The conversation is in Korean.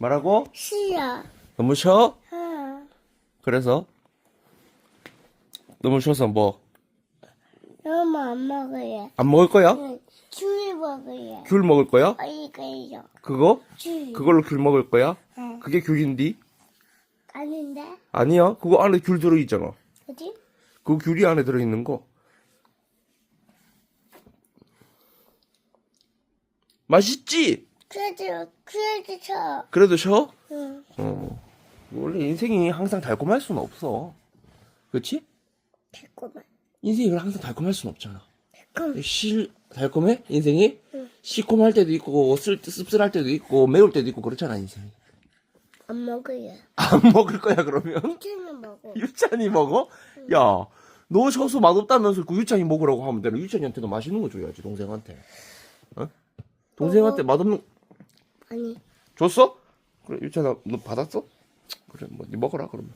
뭐라고? 싫어. 너무 쉬어? 응. 그래서? 너무 쉬어서 뭐? 너무 안 먹어요. 안 먹을 거야? 응. 귤 먹어요. 귤 먹을 거야? 어, 이거요. 그거? 귤. 그걸로 귤 먹을 거야? 응. 그게 귤인디? 아닌데? 아니야. 그거 안에 귤 들어있잖아. 어디? 그 귤이 안에 들어있는 거. 맛있지? 그래도, 그래도 저. 그래도 쉬어? 응. 어. 원래 인생이 항상 달콤할 수는 없어. 그렇지? 달콤한. 인생이 항상 달콤할 수는 없잖아. 달콤. 실 달콤해? 인생이? 응. 시콤할 때도 있고 쓸, 씁쓸할 때도 있고 매울 때도 있고 그렇잖아 인생이. 안 먹어요. 안 먹을 거야 그러면? 귤은 먹어. 유찬이 먹어? 야, 너 셔서 맛없다면서 그 유찬이 먹으라고 하면 되나? 유찬이한테도 맛있는 거 줘야지 동생한테. 어? 동생한테 맛없는 아니. 줬어? 그래 유찬아 너 받았어? 그래 뭐네 먹어라 그러면.